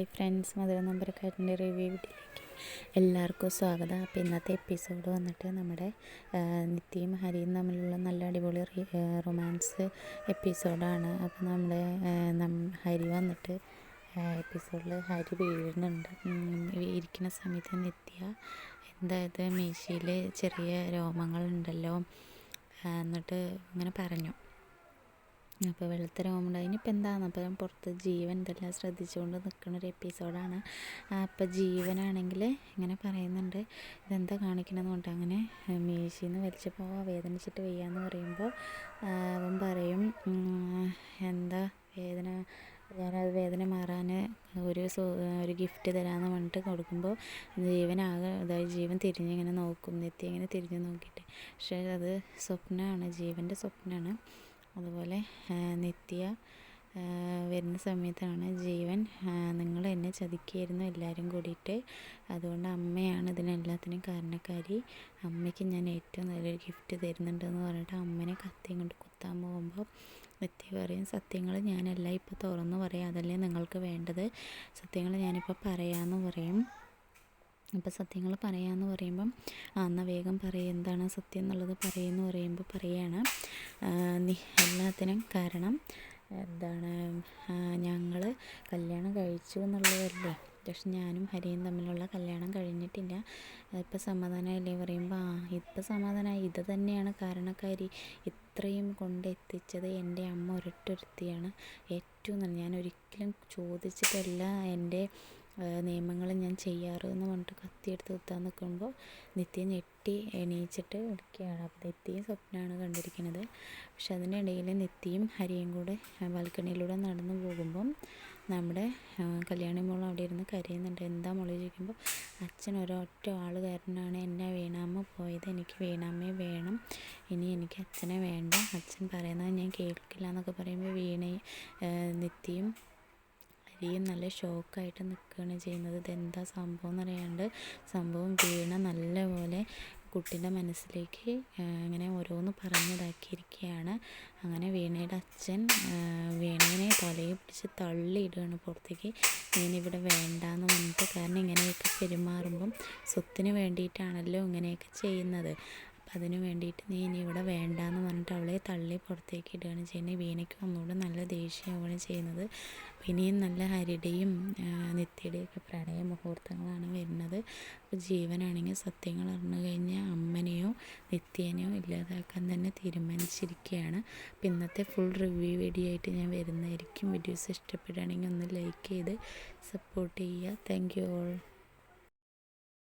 Hi friends മധുര നമ്പരക്കാരന്റെ review വീട്ടിലേക്ക് എല്ലാവർക്കും സ്വാഗതം. അപ്പോൾ ഇന്നത്തെ എപ്പിസോഡ് വന്നിട്ട് നമ്മുടെ നിത്യയും ഹരിയും തമ്മിലുള്ള നല്ല അടിപൊളി റൊമാൻസ് എപ്പിസോഡാണ് അപ്പോൾ നമ്മുടെ ഹരി വന്നിട്ട് എപ്പിസോഡിൽ ഹരി വീഴുന്നുണ്ട്. ഇരിക്കുന്ന സമയത്ത് നിത്യ എന്തായത് മീശയിൽ ചെറിയ രോമങ്ങളുണ്ടല്ലോ എന്നിട്ട് ഇങ്ങനെ പറഞ്ഞു. അപ്പോൾ വെളുത്ത രോമുണ്ട് അതിനിപ്പോൾ എന്താണ്? അപ്പോൾ ഞാൻ പുറത്ത് ജീവൻ ഇതെല്ലാം ശ്രദ്ധിച്ചുകൊണ്ട് നിൽക്കുന്ന ഒരു എപ്പിസോഡാണ്. അപ്പോൾ ജീവനാണെങ്കിൽ ഇങ്ങനെ പറയുന്നുണ്ട്. ഇതെന്താ കാണിക്കണമെന്ന് കൊണ്ട് അങ്ങനെ മീശിന്ന് വലിച്ചപ്പോൾ വേദനിച്ചിട്ട് വയ്യാന്ന് പറയുമ്പോൾ അവൻ പറയും എന്താ വേദന? ഞാനത് വേദന മാറാൻ ഒരു ഒരു ഗിഫ്റ്റ് തരാമെന്ന് പറഞ്ഞിട്ട് കൊടുക്കുമ്പോൾ ജീവനാകെ അതായത് ജീവൻ തിരിഞ്ഞിങ്ങനെ നോക്കും. നെത്തി ഇങ്ങനെ തിരിഞ്ഞ് നോക്കിയിട്ട്. പക്ഷേ അത് സ്വപ്നമാണ്. ജീവന്റെ സ്വപ്നമാണ്. അതുപോലെ നിത്യ വരുന്ന സമയത്താണ് ജീവൻ നിങ്ങൾ എന്നെ ചതിക്കുകയായിരുന്നു എല്ലാവരും കൂടിയിട്ട്. അതുകൊണ്ട് അമ്മയാണ് ഇതിനെല്ലാത്തിനും കാരണക്കാരി. അമ്മയ്ക്ക് ഞാൻ ഏറ്റവും നല്ലൊരു ഗിഫ്റ്റ് തരുന്നുണ്ടെന്ന് പറഞ്ഞിട്ട് അമ്മനെ കത്തിയും കൊണ്ട് കുത്താൻ പോകുമ്പോൾ നിത്യ പറയും സത്യങ്ങൾ ഞാനല്ല ഇപ്പോൾ തുറന്നു പറയാം അതല്ലേ നിങ്ങൾക്ക് വേണ്ടത്. സത്യങ്ങൾ ഞാനിപ്പോൾ പറയാമെന്ന് പറയും. അപ്പോൾ സത്യങ്ങൾ പറയാമെന്ന് പറയുമ്പം ആ എന്നാൽ വേഗം പറയും എന്താണ് സത്യം എന്നുള്ളത് പറയുമെന്ന് പറയുമ്പോൾ പറയാണ്. എല്ലാത്തിനും കാരണം എന്താണ് ഞങ്ങൾ കല്യാണം കഴിച്ചു എന്നുള്ളതല്ലേ? പക്ഷെ ഞാനും ഹരിയും തമ്മിലുള്ള കല്യാണം കഴിഞ്ഞിട്ടില്ല. ഇപ്പം സമാധാനമായില്ലേ? പറയുമ്പോൾ ആ ഇപ്പം സമാധാനമായി. ഇത് തന്നെയാണ് കാരണക്കാരി. ഇത്രയും കൊണ്ടെത്തിച്ചത് എന്റെ അമ്മ ഒരൊറ്റൊരുത്തിയാണ്. ഏറ്റവും നല്ല ഞാൻ ഒരിക്കലും ചോദിച്ചിട്ടല്ല എന്റെ നിയമങ്ങൾ ഞാൻ ചെയ്യാറ് എന്ന് പറഞ്ഞിട്ട് കത്തിയെടുത്ത് കുത്താൻ നിൽക്കുമ്പോൾ നിത്യ ഞെട്ടി എണീച്ചിട്ട് ഇരിക്കുകയാണ്. അപ്പോൾ നിത്യയും സ്വപ്നമാണ് കണ്ടിരിക്കുന്നത്. പക്ഷെ അതിനിടയിൽ നിത്യയും ഹരിയും കൂടെ ബാൽക്കണിയിലൂടെ നടന്നു പോകുമ്പം നമ്മുടെ കല്യാണി മോൾ അവിടെ ഇരുന്ന് കരയുന്നുണ്ട്. എന്താ മോളെ? ചോദിക്കുമ്പോൾ അച്ഛൻ ഒരൊറ്റ ആൾ കാരനാണ് എന്നെ വീണാമ്മ പോയത് എനിക്ക് വീണാമ്മയെ വേണം. ഇനി എനിക്ക് അച്ഛനെ വേണ്ട. അച്ഛൻ പറയുന്നത് ഞാൻ കേൾക്കില്ല എന്നൊക്കെ പറയുമ്പോൾ വീണയും നിത്യയും ഹരിയും നല്ല ഷോക്കായിട്ട് നിൽക്കുകയാണ് ചെയ്യുന്നത്. ഇതെന്താ സംഭവം എന്നറിയാണ്ട് സംഭവം വീണ നല്ലപോലെ കുട്ടീന്റെ മനസ്സിലേക്ക് അങ്ങനെ ഓരോന്ന് പറഞ്ഞതാക്കിയിരിക്കുകയാണ്. അങ്ങനെ വീണയുടെ അച്ഛൻ വീണേനെ തലയിൽ പിടിച്ച് തള്ളിയിടുകയാണ് പുറത്തേക്ക്. ഇവിടെ വേണ്ടാന്ന് പറഞ്ഞിട്ട് കാരണം ഇങ്ങനെയൊക്കെ പെരുമാറുമ്പം സ്വത്തിന് വേണ്ടിയിട്ടാണല്ലോ ഇങ്ങനെയൊക്കെ ചെയ്യുന്നത്. അപ്പം അതിന് വേണ്ടിയിട്ട് നീ ഇനി ഇവിടെ വേണ്ട എന്ന് പറഞ്ഞിട്ട് അവളെ തള്ളി പുറത്തേക്ക് ഇടുകയാണ് ചെയ്യുന്നത്. വീണയ്ക്ക് ഒന്നുകൂടെ നല്ല ദേഷ്യമാവുകയാണ് ചെയ്യുന്നത്. ഇനിയും നല്ല ഹരിയുടെയും നിത്യയുടെയും ഒക്കെ പ്രണയ മുഹൂർത്തങ്ങളാണ് വരുന്നത്. അപ്പോൾ ജീവനാണെങ്കിൽ സത്യങ്ങൾ അറിഞ്ഞു കഴിഞ്ഞാൽ അമ്മനെയോ നിത്യേനെയോ ഇല്ലാതാക്കാൻ തന്നെ തീരുമാനിച്ചിരിക്കുകയാണ്. അപ്പം ഇന്നത്തെ ഫുൾ റിവ്യൂ വീഡിയോ ആയിട്ട് ഞാൻ വരുന്നതായിരിക്കും. വീഡിയോസ് ഇഷ്ടപ്പെടുകയാണെങ്കിൽ ഒന്ന് ലൈക്ക് ചെയ്ത് സപ്പോർട്ട് ചെയ്യുക. Thank you all